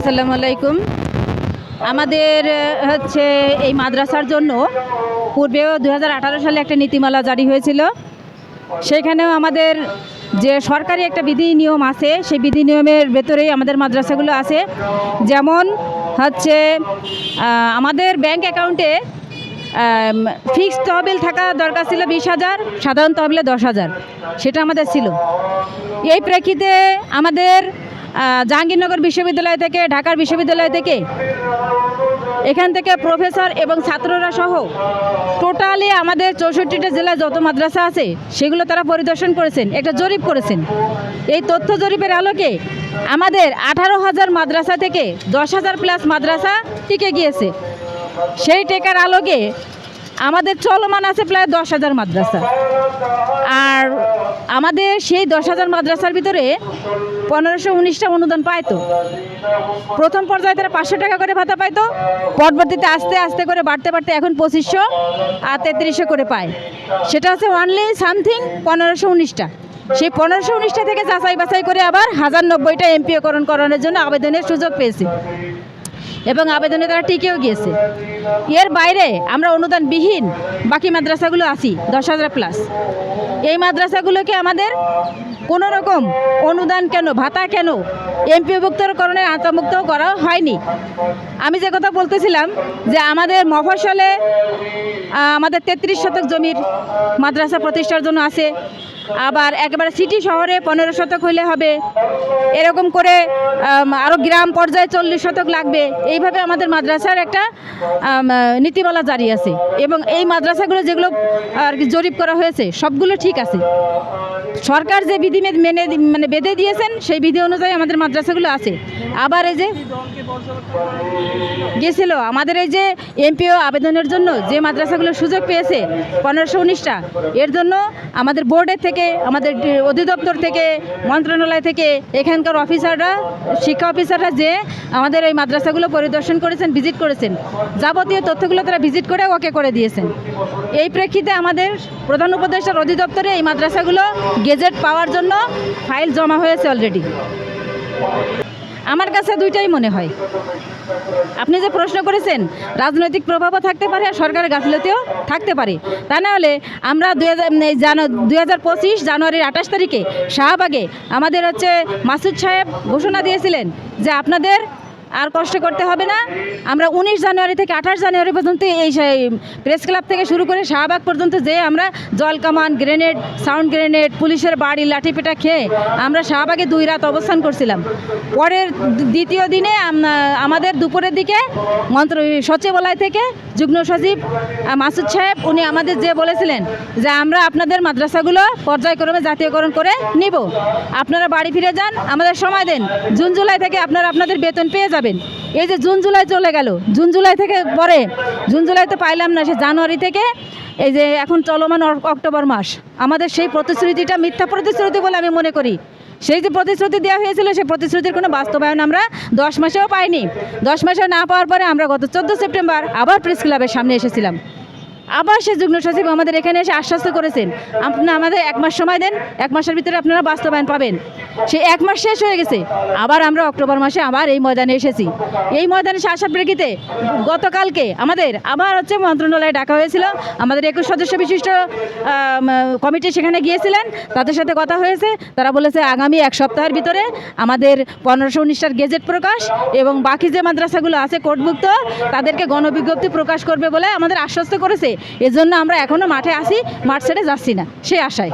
আসসালামু আলাইকুম। আমাদের হচ্ছে এই মাদ্রাসার জন্য পূর্বেও দু হাজার আঠারো সালে একটা নীতিমালা জারি হয়েছিল। সেখানেও আমাদের যে সরকারি একটা বিধি নিয়ম আছে, সেই বিধি নিয়মের ভেতরেই আমাদের মাদ্রাসাগুলো আছে। যেমন হচ্ছে আমাদের ব্যাংক অ্যাকাউন্টে ফিক্সড তহবিল থাকা দরকার ছিল বিশ হাজার, সাধারণ তহবিলে দশ হাজার। সেটা আমাদের ছিল। এই প্রেক্ষিতে আমাদের জাহাঙ্গীরনগর বিশ্ববিদ্যালয় থেকে, ঢাকার বিশ্ববিদ্যালয় থেকে? এখান থেকে প্রফেসর এবং ছাত্ররা সহ টোটালি আমাদের চৌষট্টিটা জেলায় যত মাদ্রাসা আছে, সেগুলো তারা পরিদর্শন করেছেন, একটা জরিপ করেছেন। এই তথ্য জরিপের আলোকে আমাদের আঠারো হাজার মাদ্রাসা থেকে দশ হাজার প্লাস মাদ্রাসা টিকে গিয়েছে। সেই টেকার আলোকে আমাদের চলমান আছে প্রায় দশ হাজার মাদ্রাসা। আর আমাদের সেই দশ হাজার মাদ্রাসার ভিতরে পনেরোশো উনিশটা অনুদান পাইতো। প্রথম পর্যায়ে তারা পাঁচশো টাকা করে ভাতা পাইতো, পরবর্তীতে আস্তে আস্তে করে বাড়তে বাড়তে এখন পঁচিশশো আর তেত্রিশশো করে পায়। সেটা হচ্ছে অনলি সামথিং পনেরোশো উনিশটা। সেই পনেরোশো উনিশটা থেকে যাচাই বাছাই করে আবার হাজার নব্বইটা এমপিওকরণ করানোর জন্য আবেদনের সুযোগ পেয়েছে। এবং আবেদনে তারা টিকেও গিয়েছে। এর বাইরে আমরা অনুদানবিহীন বাকি মাদ্রাসাগুলো আছি, দশ হাজার প্লাস এই মাদ্রাসাগুলোকে আমাদের কোনো রকম অনুদান কেন, ভাতা কেন এমপিভুক্তকরণের আওতামুক্ত করা হয়নি। আমি যে কথা বলতেছিলাম যে আমাদের মফসলে আমাদের তেত্রিশ শতক জমির মাদ্রাসা প্রতিষ্ঠার জন্য আছে। আবার একেবারে সিটি শহরে পনেরো শতক হইলে হবে। এরকম করে আরও গ্রাম পর্যায়ে চল্লিশ শতক লাগবে। এইভাবে আমাদের মাদ্রাসার একটা নীতিমালা জারি আছে। এবং এই মাদ্রাসাগুলো যেগুলো, আর কি জরিপ করা হয়েছে, সবগুলো ঠিক আছে। সরকার যে বিধি মেনে মানে বেঁধে দিয়েছেন, সেই বিধি অনুযায়ী আমাদের মাদ্রাসাগুলো আছে। আবার এই যে গেছিল, আমাদের এই যে এমপিও আবেদনের জন্য যে মাদ্রাসাগুলো সুযোগ পেয়েছে, পনেরোশো উনিশটা, এর জন্য আমাদের বোর্ডের থেকে, আমাদের অধিদপ্তর থেকে, মন্ত্রণালয় থেকে, এখানকার অফিসাররা, শিক্ষা অফিসাররা যে আমাদের এই মাদ্রাসাগুলো পরিদর্শন করেছেন, ভিজিট করেছেন, যাবতীয় তথ্যগুলো তারা ভিজিট করে ওকে করে দিয়েছেন। এই প্রেক্ষিতে আমাদের প্রধান উপদেষ্টার অধিদপ্তরে এই মাদ্রাসাগুলো গেজেট পাওয়ার জন্য ফাইল জমা হয়েছে অলরেডি। আমার কাছে দুইটাই মনে হয়। আপনি যে প্রশ্ন করেছেন, রাজনৈতিক প্রভাবও থাকতে পারে আর সরকারের গাফিলতিও থাকতে পারে। তা নাহলে আমরা দুই হাজার পঁচিশ জানুয়ারির আঠাশ তারিখে শাহবাগে আমাদের হচ্ছে মাসুদ সাহেব ঘোষণা দিয়েছিলেন যে আপনাদের আর কষ্ট করতে হবে না। আমরা উনিশ জানুয়ারি থেকে আঠাশ জানুয়ারি পর্যন্ত এই প্রেস ক্লাব থেকে শুরু করে শাহবাগ পর্যন্ত যে আমরা জল কামান গ্রেনেড সাউন্ড গ্রেনেড পুলিশের বাড়ি লাঠি লাঠিপেটা খেয়ে আমরা শাহবাগে দুই রাত অবস্থান করছিলাম। পরের দ্বিতীয় দিনে আমাদের দুপুরের দিকে মন্ত্র সচিবালয় থেকে যুগ্ম সচিব মাসুদ সাহেব, উনি আমাদের যে বলেছিলেন যে আমরা আপনাদের মাদ্রাসাগুলো পর্যায়ক্রমে জাতীয়করণ করে নিব। আপনারা বাড়ি ফিরে যান, আমাদের সময় দেন। জুন, জুলাই থেকে আপনারা আপনাদের বেতন পেয়ে যাবেন। এই যে জুন, জুলাই চলে গেল। জুন, জুলাই থেকে পরে। জুন জুলাইতে পাইলাম না, সে জানুয়ারি থেকে। এই যে এখন চলমান অক- অক্টোবর মাস। আমাদের সেই প্রতিশ্রুতিটা মিথ্যা প্রতিশ্রুতি বলে আমি মনে করি। সেই যে প্রতিশ্রুতি দেওয়া হয়েছিল, সেই প্রতিশ্রুতির কোনো বাস্তবায়ন আমরা দশ মাসেও পাইনি। দশ মাসেও না পাওয়ার পরে আমরা গত চোদ্দ সেপ্টেম্বর আবার প্রেস ক্লাবের সামনে এসেছিলাম। আবার সে যুগ্ম সচিব আমাদের এখানে এসে আশ্বস্ত করেছেন। আপনারা আমাদের এক মাস সময় দেন, এক মাসের ভিতরে আপনারা বাস্তবায়ন পাবেন। সেই এক মাস শেষ হয়ে গেছে। আবার আমরা অক্টোবর মাসে আবার এই ময়দানে এসেছি। এই ময়দানে আসার প্রেক্ষিতে গতকালকে আমাদের আবার হচ্ছে মন্ত্রণালয়ে ডাকা হয়েছিল। আমাদের একুশ সদস্য বিশিষ্ট কমিটি সেখানে গিয়েছিলেন। তাদের সাথে কথা হয়েছে। তারা বলেছে, আগামী এক সপ্তাহের ভিতরে আমাদের পনেরোশো উনিশটার গেজেট প্রকাশ এবং বাকি যে মাদ্রাসাগুলো আছে কোর্টভুক্ত, তাদেরকে গণবিজ্ঞপ্তি প্রকাশ করবে বলে আমাদের আশ্বস্ত করেছে। এজন্য আমরা এখনও মাঠে আসি মাঠ ছেড়ে যাচ্ছি না। সে আশায়।